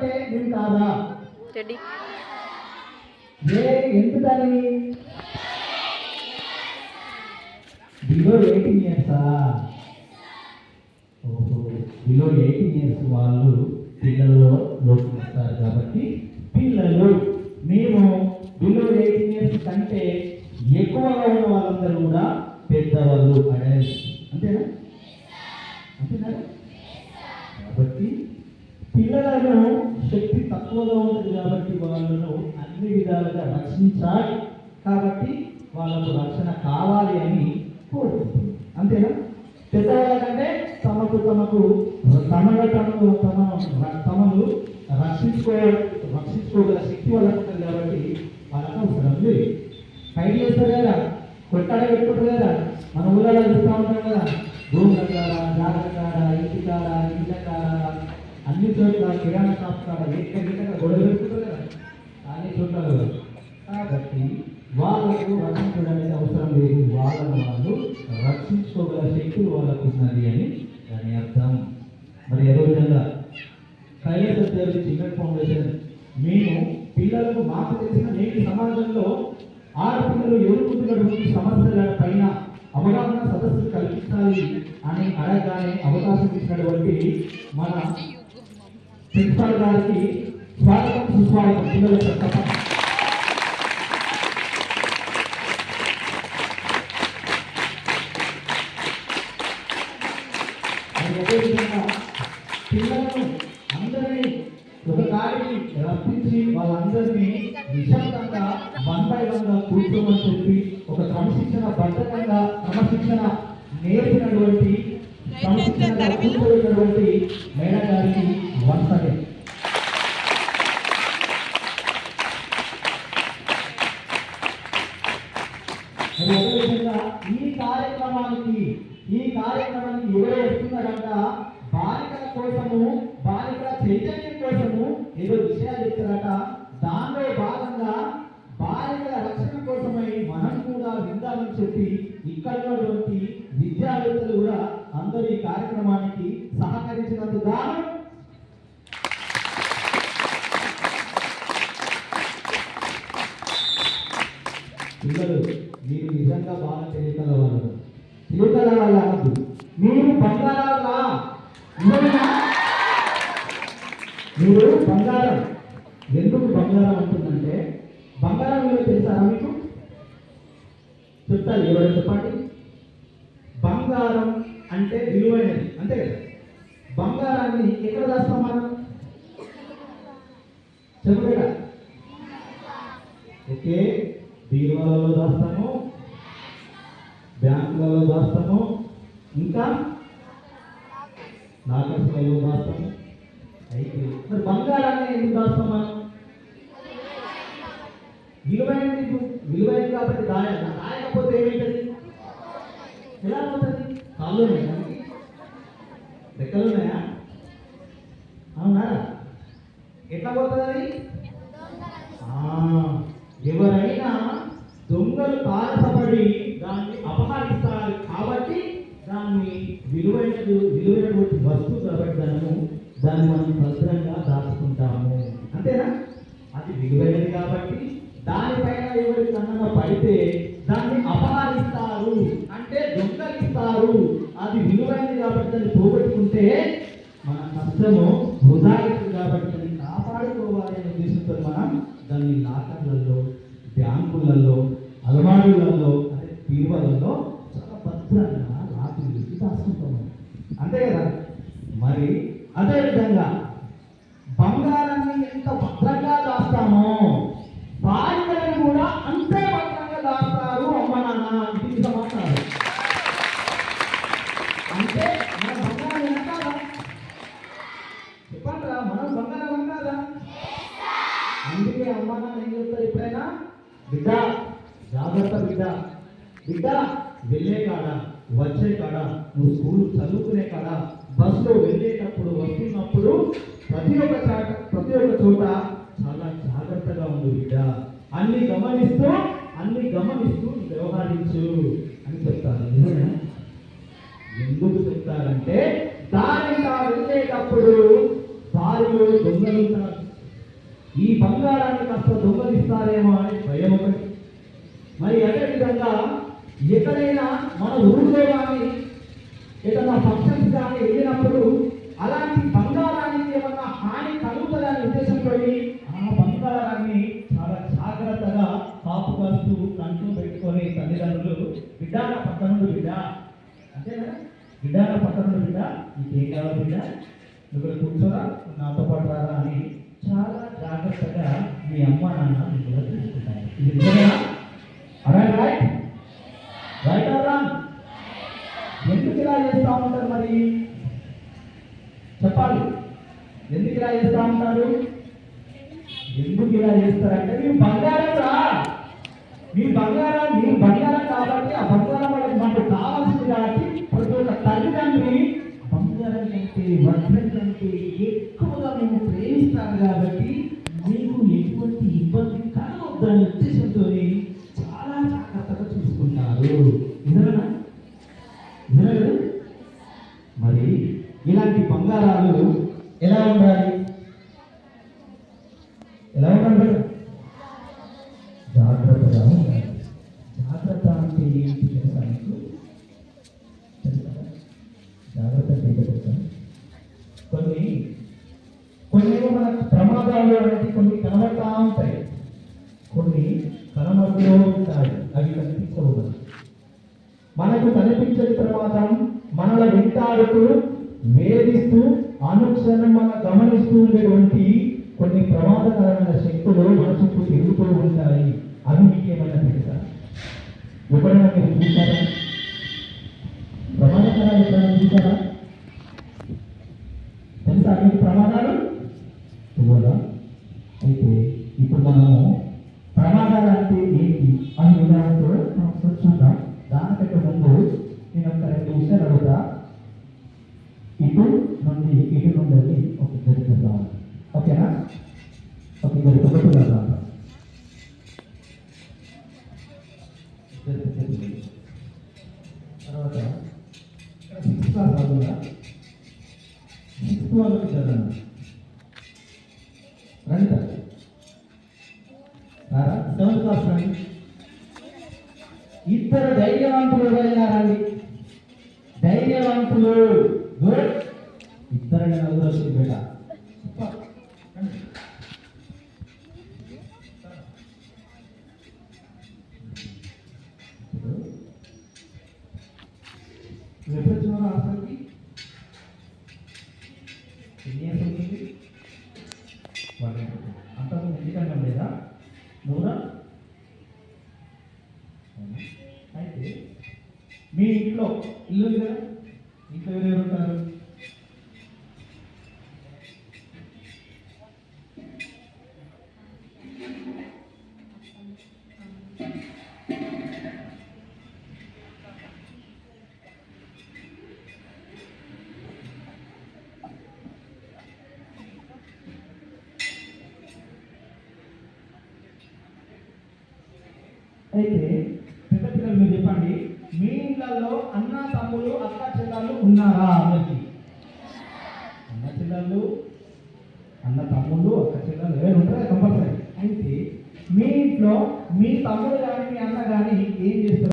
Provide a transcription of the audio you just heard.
అంటే నేను కాదా? రెడీ. ఏ ఎందుకని? బిలో ఎయిటీన్ ఇయర్సా ఓహో బిలో ఎయిటీన్ ఇయర్స్ వాళ్ళు పిల్లల్లో లోకి వస్తారు కాబట్టి పిల్లలు మేము బిలో ఎయిటీన్ ఇయర్స్ కంటే ఎక్కువగా ఉన్న వాళ్ళందరూ కూడా పెద్దవాళ్ళు అడల్ట్స్ అంతేనా అంతేనా కాబట్టి పిల్లలను శక్తి తక్కువగా ఉంటుంది కాబట్టి వాళ్ళను అన్ని విధాలుగా రక్షించాలి. కాబట్టి వాళ్ళకు రక్షణ కావాలి అని కోరుకుంటుంది అంతేనా? పెద్దవాళ్ళ కంటే తమకు తమకు తమను తమకు తమ తమను రక్షించుకో రక్షించుకోగల శక్తి వాళ్ళకు ఉంటుంది కాబట్టి వాళ్ళకు అవసరం లేదు. ఖైదు చేస్తారు కదా? కొట్టాడ పెట్టుకుంటారు కదా? మన ఊళ్ళలో చూస్తూ ఉంటాం కదా? భూమి కాడ జాగ్రత్త కాడ ఇంటి కాడ ఇంటి కాడ అన్ని చోట్ల కిరాణా షాప్ కాడ ఎక్కడ గొడవ పెట్టుకుంటారు కదా అన్ని చోట్ల కాబట్టి వాళ్ళకు రక్షించడానికి అవసరం లేదు. వాళ్ళను వాళ్ళు రక్షించుకోగల శక్తి వాళ్ళకు ఉన్నది అని దాని అర్థం. మరి ఏదో విధంగా కైలాస దేవి చిల్డ్రన్ ఫౌండేషన్. మేము పిల్లలకు మాకు తెలిసిన నేటి సమాజంలో ఆడపిల్లలు ఎదుర్కొంటున్నటువంటి సమస్యల పైన అవగాహన సదస్సులు కల్పించాలి అని అడగగానే అవకాశం ఇచ్చినటువంటి మన ప్రిన్సిపాల్ గారికి స్వాగతం సుస్వాగతం పిల్లల తప్ప మరి అదేవిధంగా పిల్లలను అందరినీ ఒక కాడికి రప్పించి వాళ్ళందరినీ నిశ్శబ్దంగా వన్ బై వన్గా కూర్చోమని చెప్పి ఒక క్రమశిక్షణ బద్ధకంగా క్రమశిక్షణ నేర్పినటువంటి కూర్చోబెట్టినటువంటి మేడం గారికి వన్స్ అగైన్ ఈ కార్యక్రమానికి ఈ కార్యక్రమానికి ఎవరు వస్తున్నారంట? బాలికల కోసము బాలికల చైతన్య కోసము ఏదో విషయాలు చెప్తారట దానిలో భాగంగా బాలికల రక్షణ కోసమై మనం కూడా విందామని చెప్పి ఇక్కడ ఉన్నటువంటి విద్యావేత్తలు కూడా అందరూ ఈ కార్యక్రమానికి సహకరించినందుకు గాను పిల్లలు మీరు నిజంగా బాగా తెలియగల వాళ్ళు. తెలియగల వాళ్ళు అనద్దు మీరు బంగారాలా. మీరు బంగారం. ఎందుకు బంగారం అంటుందంటే బంగారం విలువ తెలుసారా మీకు? చెప్తారు ఎవరైనా చెప్పండి. బంగారం అంటే విలువైనది అంతే కదా? బంగారాన్ని ఎక్కడ దాస్తాం మనం? చెప్పలేదా? ఓకే. బీరువాలలో దాస్తాము. బ్యాంకులలో దాస్తాము. ఇంకా నాగర్స్లలో దాస్తాము. అయితే మరి బంగారాన్ని ఎందుకు దాస్తామా మనం? విలువైనది విలువైనది కాబట్టి దాయాలి దాయకపోతే ఏమైతుంది? ఎలా అవుతుంది కాళ్ళు ఉన్నాయా? రెక్కలు ఉన్నాయా అవునా ఎట్లా పోతుంది అది ఆ, ఎవరైనా దొంగలు తారసపడి దాన్ని అపహరిస్తారు కాబట్టి దాన్ని విలువైనది విలువైనటువంటి వస్తువు కాబట్టి దాన్ని దాన్ని మనం భద్రంగా దాచుకుంటాము. అంతేనా? అది విలువైనది కాబట్టి దానిపైన ఎవరి పడితే దాన్ని అపహరిస్తారు. అంటే దొంగలిస్తారు. అది విలువైనది కాబట్టి దాన్ని పోగొట్టుకుంటే మన కష్టము వృధా కాబట్టి దాన్ని కాపాడుకోవాలి అనే ఉద్దేశంతో మనం దాన్ని లాకర్లలో బ్యాంకులలో అలమారులలో అదే పీరువలలో చాలా భద్రంగా రాత్రి అంతే కదా? మరి అదే విధంగా బంగారాన్ని ఎంత భద్రంగా దాస్తామో బాలికలను కూడా అంతే భద్రంగా దాస్తారు అమ్మ నాన్న దీనికి సమాచారం అంటే మన బంగారం వెనకాల చెప్పండి మనం బంగారం వెనకాల అందుకే అమ్మ నాన్న ఏం చెప్తారు ఎప్పుడైనా? బిడ్డ జాగ్రత్త బిడ్డ. బిడ్డ వెళ్ళే కాడ వచ్చే కాడ నువ్వు స్కూల్ చదువుకునే కదా బస్సులో వెళ్ళేటప్పుడు వస్తున్నప్పుడు ప్రతి ఒక్క చాట ప్రతి ఒక్క చోట చాలా జాగ్రత్తగా ఉండు బిడ్డ. అన్ని గమనిస్తూ అన్ని గమనిస్తూ వ్యవహరించు అని చెప్తారు. ఎందుకు చెప్తారంటే దారిగా వెళ్ళేటప్పుడు దారిలో దొంగలిస్తారు ఈ బంగారాన్ని కాస్త దొంగలిస్తారేమో అని భయం ఒకటి. మరి అదేవిధంగా ఎక్కడైనా మన ఊరిలో కానీ ఏదైనా ఫంక్షన్స్ కానీ వెళ్ళినప్పుడు అలాంటి బంగారానికి ఏమన్నా హాని కలుగుతుందనే ఉద్దేశంతో ఆ బంగారాన్ని చాలా జాగ్రత్తగా కాపు కాస్తూ కంట్లో పెట్టుకొని తల్లిదండ్రులు బిడ్డాల పట్టణుడు బిడ్డ. అంతేనా బిడ్డాల పట్టణుడు బిడ్డ నీకేం కావాలి బిడ్డ? నువ్వు ఇక్కడ కూర్చోరా నాతో పాటు రారా అని చాలా జాగ్రత్తగా మీ అమ్మ నాన్న కూడా చూసుకుంటారు. ఇది నిజమేనా right right right or wrong ఎందుకు ఇలా చేస్తా ఉంటారు మరి చెప్పాలి ఎందుకు ఇలా చేస్తా ఉంటారు ఎందుకు ఇలా చేస్తారంటే మీ బంగారం రా. మీ బంగారం మీ బంగారం కాబట్టి ఆ బంగారం వాళ్ళకి మాకు కావాల్సింది కాబట్టి ప్రతి ఒక్క తల్లిదండ్రి బంగారం కంటే వజ్రం కంటే ఎక్కువగా మేము ప్రేమిస్తాం కాబట్టి మీకు ఎటువంటి ఇబ్బంది కలగొద్దనే ఉద్దేశంతో చాలా జాగ్రత్తగా చూసుకుంటారు. నిజమేనా నిజమే మరి ఇలాంటి బంగారాలు మనకు కనిపించని ప్రమాదం మనల వెంటాడుతూ వేధిస్తూ అనుక్షణం మన గమనిస్తూ ఉండేటువంటి కొన్ని ప్రమాదకరమైన శక్తులు మన చుట్టూ తిరుగుతూ ఉంటాయి. అవి మీకేమైనా తెలుసా? ఎప్పుడైనా మీరు చూసారా నుండి ఇటు నుండి ఒక జరుగుతాం ఓకేనా ఒక ఇద్దరు కుటుంబాలు తర్వాత సిక్స్త్ క్లాస్ చదువుగా సిక్స్త్ వాళ్ళకి చదవండి రండి సార్ రారా సెవెంత్ క్లాస్ రండి ఇద్దరు ధైర్యవంతులు ఎవరైనా రండి. ధైర్యవంతులు గుడ్ ఇద్దరు నలుగురు వచ్చింది బేట ఎప్పుడు వచ్చినావు ఎన్ని ఇయర్స్ అవుతుంది వాళ్ళు అంతకుముందు ఎందుకంటే లేదా అయితే మీ ఇంట్లో ఇల్లు కదా? ఇంట్లో ఎవరెవరు ఉంటారు? అయితే పెద్ద పిల్లలు మీరు చెప్పండి మీ ఇళ్ళల్లో అన్న తమ్ముడు అక్క చెల్లెళ్ళు ఉన్నారా అందరికి? అన్న చెల్లెళ్ళు అన్న తమ్ముళ్ళు అక్క చెల్లెళ్ళు ఎవరు ఉంటారా కంపల్సరీ? అయితే మీ ఇంట్లో మీ తమ్ముడు కానీ మీ అన్న కానీ ఏం చేస్తారు?